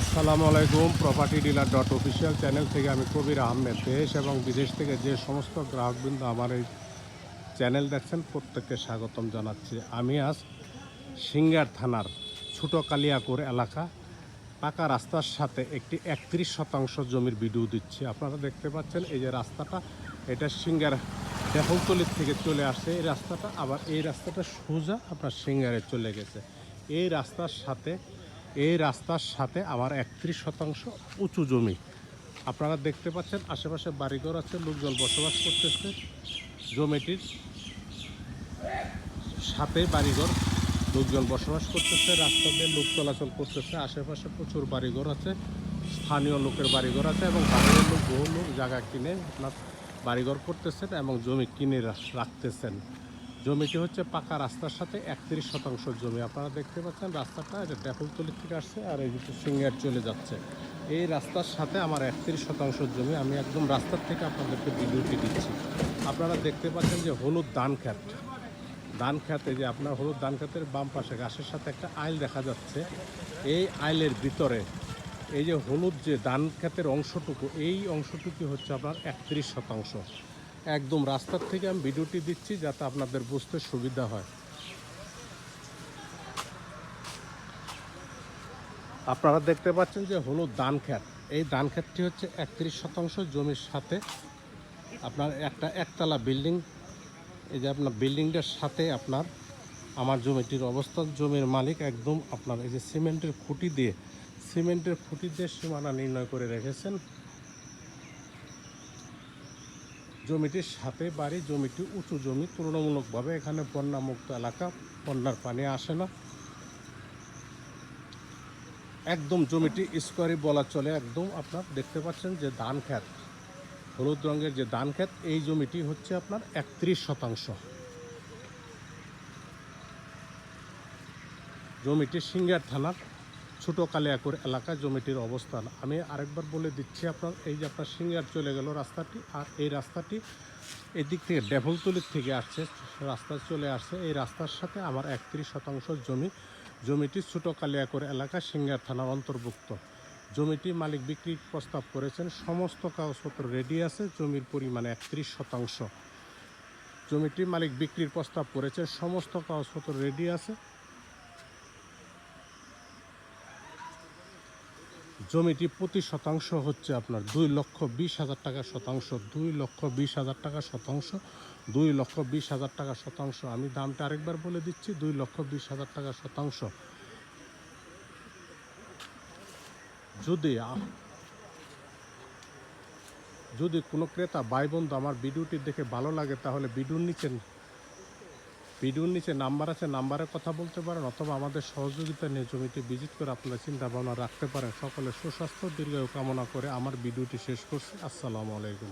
আসসালামু আলাইকুম property dealer dot official channel থেকে আমি কবির আহমেদ। দেশ এবং বিদেশ থেকে যে সমস্ত গ্রাহকবৃন্দ আমার এই চ্যানেল দেখছেন, প্রত্যেককে স্বাগতম জানাচ্ছি। আমি আজ সিঙ্গার থানার ছোটো কালিয়াকুর এলাকা, পাকা রাস্তার সাথে একটি একত্রিশ শতাংশ জমির ভিডিও দিচ্ছি। আপনারা দেখতে পাচ্ছেন এই যে রাস্তাটা, এটা সিঙ্গার দেহলতলির থেকে চলে আসছে। এই রাস্তাটা আবার এই রাস্তাটা সোজা আপনার সিঙ্গারে চলে গেছে। এই রাস্তার সাথে এই রাস্তার সাথে আমার একত্রিশ শতাংশ উঁচু জমি। আপনারা দেখতে পাচ্ছেন, আশেপাশে বাড়িঘর আছে, লোকজন বসবাস করতেছে। জমিটির সাথে বাড়িঘর, লোকজন বসবাস করতেছে, রাস্তা দিয়ে লোক চলাচল করতেছে, আশেপাশে প্রচুর বাড়িঘর আছে, স্থানীয় লোকের বাড়িঘর আছে এবং বাইরের লোক বহু লোক জায়গা কিনে আপনার বাড়িঘর করতেছেন এবং জমি কিনে রাখতেছেন। জমিটি হচ্ছে পাকা রাস্তার সাথে একত্রিশ শতাংশ জমি। আপনারা দেখতে পাচ্ছেন রাস্তাটা এটা ডেফলতলি থেকে আসছে আর এই দিকে সিঙ্গার চলে যাচ্ছে। এই রাস্তার সাথে আমার একত্রিশ শতাংশ জমি। আমি একদম রাস্তার থেকে আপনাদেরকে ভিডিওটি দিচ্ছি। আপনারা দেখতে পাচ্ছেন যে হলুদ ধান ক্ষেত। ধান খেতে যে আপনার হলুদ ধান খেতের বাম পাশে গাছের সাথে একটা আইল দেখা যাচ্ছে। এই আইলের ভিতরে এই যে হলুদ যে ধান খেতের অংশটুকু, এই অংশটুকু হচ্ছে আপনার একত্রিশ শতাংশ। একদম রাস্তার থেকে আমি ভিডিওটি দিচ্ছি যাতে আপনাদের বুঝতে সুবিধা হয়। আপনারা দেখতে পাচ্ছেন যে হলুদ ধান খেত এই ধান খেতটি হচ্ছে একত্রিশ শতাংশ জমির সাথে আপনার একটা একতলা বিল্ডিং। এই যে আপনার বিল্ডিংটার সাথে আপনার আমার জমিটির অবস্থান, জমির মালিক একদম আপনার এই যে সিমেন্টের খুঁটি দিয়ে, সিমেন্টের খুঁটি দিয়ে সীমানা নির্ণয় করে রেখেছেন। জমিটির সাথে বাড়ি, জমিটি উঁচু জমি, তুলনামূলকভাবে এখানে বন্যামুক্ত এলাকা, বন্যার পানি আসে না। একদম জমিটি স্কোয়ারি বলা চলে, একদম আপনার দেখতে পাচ্ছেন যে ধান খেত হলুদ রঙের যে ধান ক্ষেত, এই জমিটি হচ্ছে আপনার একত্রিশ শতাংশ। জমিটি সিঙ্গার থানার ছোট কালিয়াকুর এলাকা জমিটির অবস্থান। আমি আরেকবার বলে দিচ্ছি আপনার, এই যে আপনার সিঙ্গার চলে গেল রাস্তাটি, আর এই রাস্তাটি এদিক থেকে ডেভলতলির থেকে আসছে, রাস্তা চলে আসছে। এই রাস্তার সাথে আমার একত্রিশ শতাংশ জমি, জমিটি ছোট কালিয়াকুর এলাকা সিঙ্গার থানার অন্তর্ভুক্ত। জমিটি মালিক বিক্রির প্রস্তাব করেছেন, সমস্ত কাগজপত্র রেডি আছে, জমির পরিমাণ একত্রিশ শতাংশ। জমিটি মালিক বিক্রির প্রস্তাব করেছেন, সমস্ত কাগজপত্র রেডি আছে। জমিটি প্রতি শতাংশ হচ্ছে আপনার দুই লক্ষ বিশ হাজার টাকা শতাংশ, দুই লক্ষ বিশ হাজার টাকা শতাংশ, দুই লক্ষ বিশ হাজার টাকা শতাংশ। আমি দামটা আরেকবার বলে দিচ্ছি, দুই লক্ষ বিশ হাজার টাকা শতাংশ। যদি যদি কোনো ক্রেতা, ভাই, বন্ধু আমার ভিডিওটি দেখে ভালো লাগে, তাহলে ভিডিওর নিচে ভিডিওর নিচে নাম্বার আছে, নাম্বারে কথা বলতে পারেন অথবা আমাদের সহযোগিতা নিয়ে জমিতে ভিজিট করে আপনারা চিন্তা ভাবনা রাখতে পারেন। সকলে সুস্বাস্থ্য, দীর্ঘায়ু কামনা করে আমার ভিডিওটি শেষ করছি। আসসালামু আলাইকুম।